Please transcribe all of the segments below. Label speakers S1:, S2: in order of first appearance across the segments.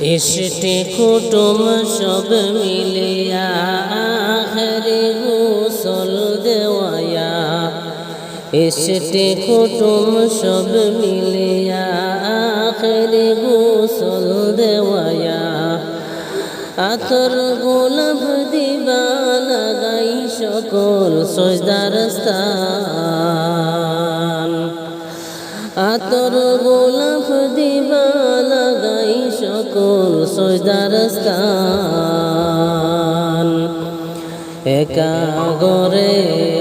S1: ইষ্টে কুটুম সব মিলিয়া আখরে গোসল দেওয়ায়া। ইষ্টে কুটুম সব মিলিয়া আখরে গোসল দেওয়ায়া। আতর গোলাপ দিবা লাগাই সকল সজদার স্থান। আতর গোলাপ দিবা সজদার স্থান একা গরে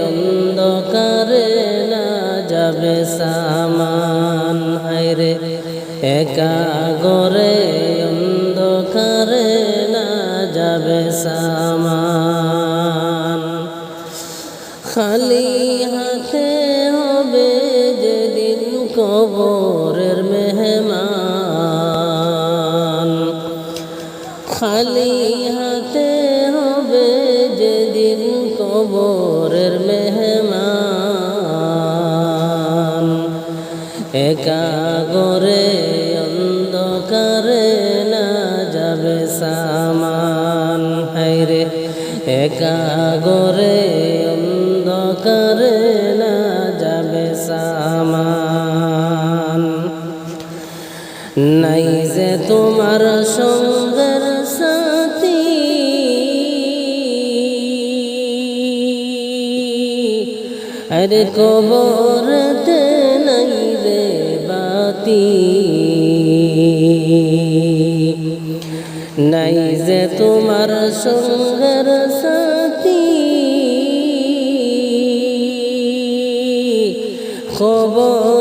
S1: অন্ধকারে না যাবে সামান। হায়রে একা গরে অন্ধকারে না যাবে সামান। খালি হাতে হবে যেদিন কবরের খালি হাতে হবে যেদিন কবরের মেহমান। একা গরে অন্ধকারে না যাবে সামান। হাইরে একা গরে অন্ধকারে না যাবে সামান। নাই যে তোমার সঙ্গের আরে কবরতে নাই রে বাতি। নাই যে তোমার সঙ্গের সাথী। খবরতে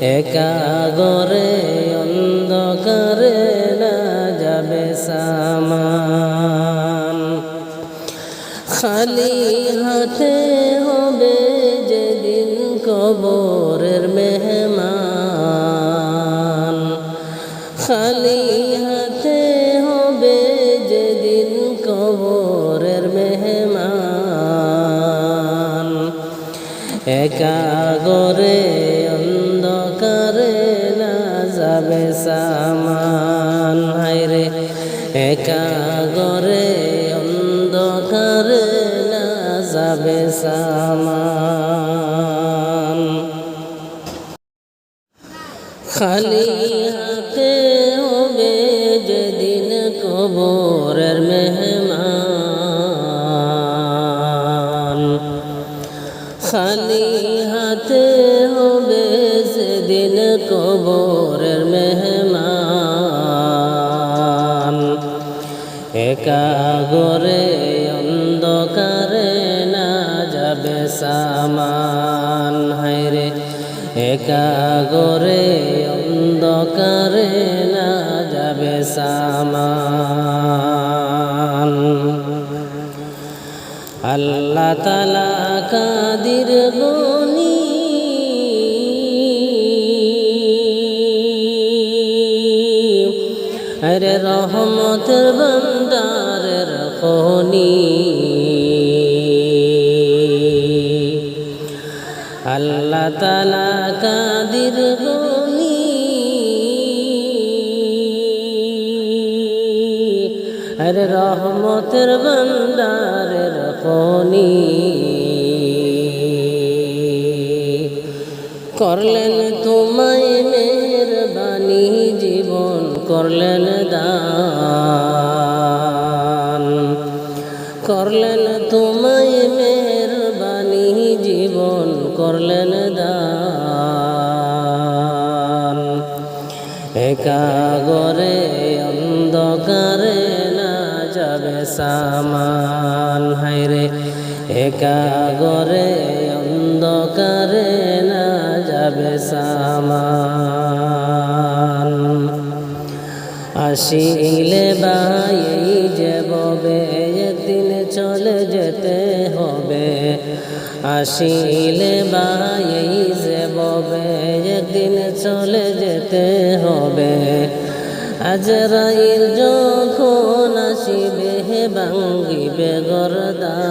S1: একা গরে অন্ধকারে না যাবে সামান। খালি হাতে হবে যেদিন কবরের মেহমান। খালি হাতে হবে যেদিন কবরের মেহমান। একা একা গরে অন্ধকারে না যাবে সামান। খালি হাতে হবে যেদিন কবরের মেহমান। খালি হাতে হবে সেদিন কবরের একা গরে অন্ধকারে না যাবে সামান। হায়রে একা গরে অন্ধকারে না যাবে সামান। আল্লাহ তালা কাদির গনি। আরে রহমতের বন্দারের খনি আল্লাহ তালা কাদির গনি আরে রহমতের বন্দারের খনি করলেন তোমায় মেহরবানি জীবন, করলেন দান। করলেন তোমায় মেহরবানি, জীবন করলেন দান। একা গরে অন্ধকারে না যাবে সামান। হাইরে একা গরে অন্ধকারে না যাবে সামান। আসিলে এই যে ববে চলে যেতে হবে। আসিলে বাই যে ববে, একদিন চলে যেতে হবে। আজরাইল যখন আসিবে, হে ভাঙ্গিবে গরদান।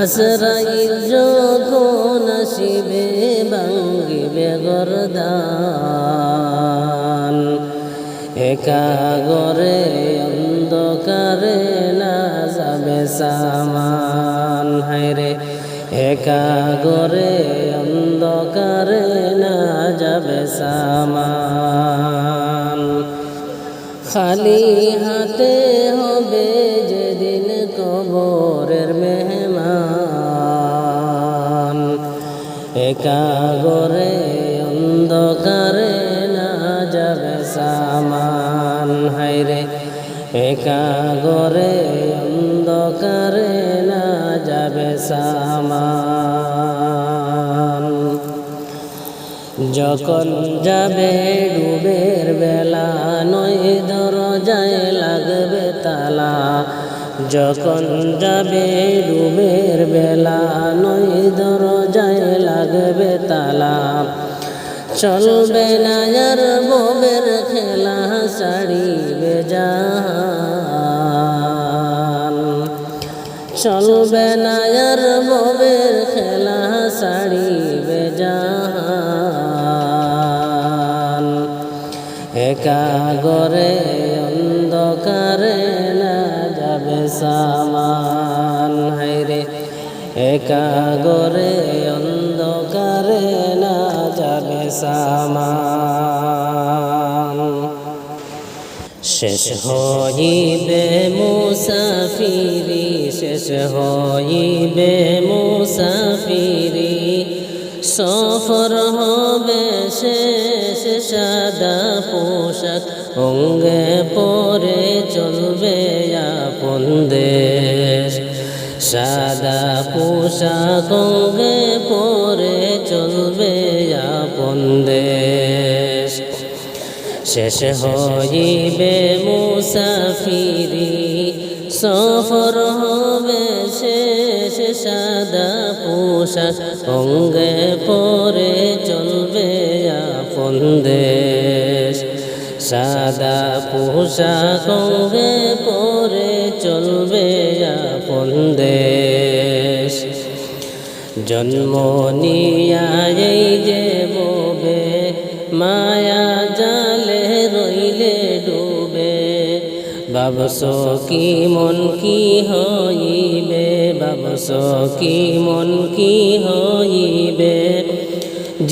S1: আজরাইল যখন আসিবে, ভাঙ্গিবে গরদান। একা গরে সামান হায়রে একা গরে অন্ধকারে না যাবে সামান। খালি হাতে হবে যেদিন কবরের মেহমান। একা গরে অন্ধকারে না যাবে সামান হাইরে একা গরে অন্ধকারে না যাবে সামান। যখন যাবে ডুবের বেলা, নয় দরজায় লাগবে তালা। যখন যাবে ডুবের বেলা, নয় দরজায় লাগবে তালা। চলবে না আর ববের খেলা সাড়িবে জাহান। চলবে না আর ববের খেলা সাড়িবে জাহান। একা গরে অন্ধকারে না যাবে সামান। হাইরে একা গরে অন্ধকারে না যাবে সামান। শেষ হইবে মুসাফিরি, শেষ হইবে মুসাফিরি। সফর হবে শেষ, সাদা পোশাক অঙ্গে পরে চলবে আপন দেশ। সাদা পোশাক অঙ্গে পরে চলবে আপন দেশ। শেষ হইবে মুসাফিরি, সফর হবে শেষ সাদা পোশাক, অঙ্গে পরে চলবে আপন দেশ। সাদা পোশাক, অঙ্গে পরে চলবে আপন দেশ। জন্ম নিয়া এই যে ববে, মায়া বাবস কি মন কি হইবে? বাবস কি মন কি হইবে?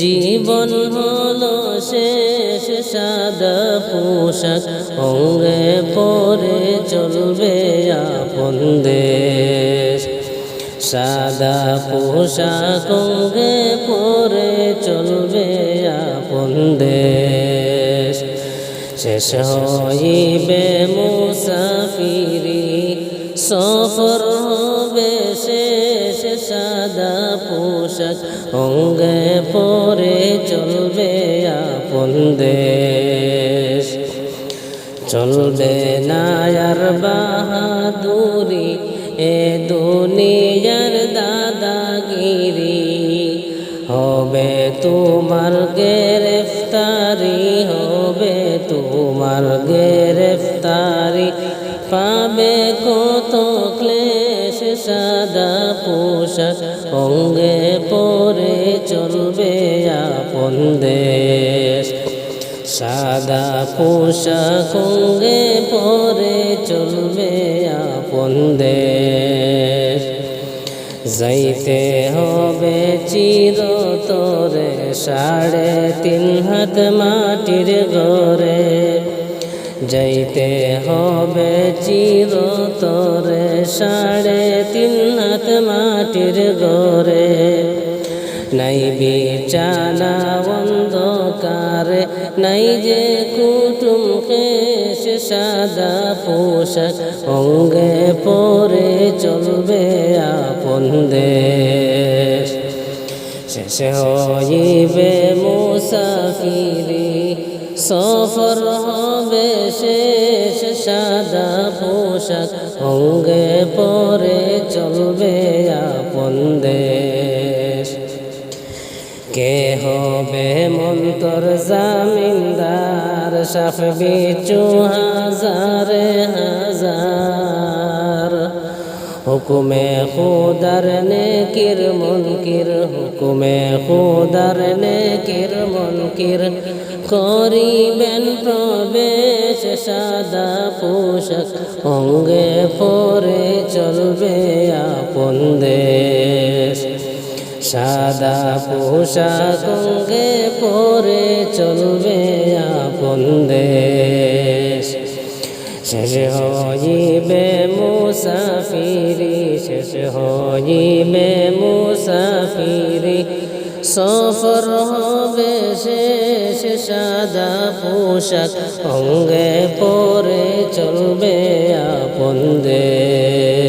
S1: জীবন হলো শেষ সাদা পোশাক, অঙ্গে পরে চলবে আপন দেশ। সাদা পোশাক, অঙ্গে পরে চলবে আপন দেশ। শেষ হইবে মুসাফিরি, সফর হবে শেষ, সাদা পোশাক অঙ্গে পরে চলবে আপন দেশ। চলবে না আর বাহাদুরি, এ দুনিয়ার দাদাগিরি। হবে তোমার গ্রেফতারি, হবে তোমার গ্রেফতারি পাবে কত ক্লেশ, সাদা পোশাক অঙ্গে পরে চলবে আপন দেশ। সাদা পোশাক অঙ্গে পরে চলবে আপন দেশ। যাইতে হবে চিরতরে, সাড়ে তিন হাত মাটির ঘরে যাইতে হবে চিরতরে সাড়ে তিন হাত মাটির ঘরে নাই বিছানা অন্ধকারে, নাই যে কুটুম কেশ সাদা পোশাক, অঙ্গে পরে চলবে আপন দেশ। শেষ হইবে মুসাফিরি, সফর অঙ্গে পরে চলবে আপন দেশ। কে হবে মন্তর জামিনদার? সাফ বিচু হাজারে হাজার হুকুমে খুদার নেকির মনকির, হুকুমে খুদার নেকির মনকির। করিবেন প্রবেশ, সাদা পোশাক, অঙ্গে পরে চলবে আপন দেশ। সাদা পোশাক, অঙ্গে পরে চলবে আপন দেশ। শেষ হইবে মুসাফিরি শেষ হইবে মুসাফিরি। সফর হবে শেষ সাদা পোশাক অঙ্গে পরে চলবে আপন দেশ।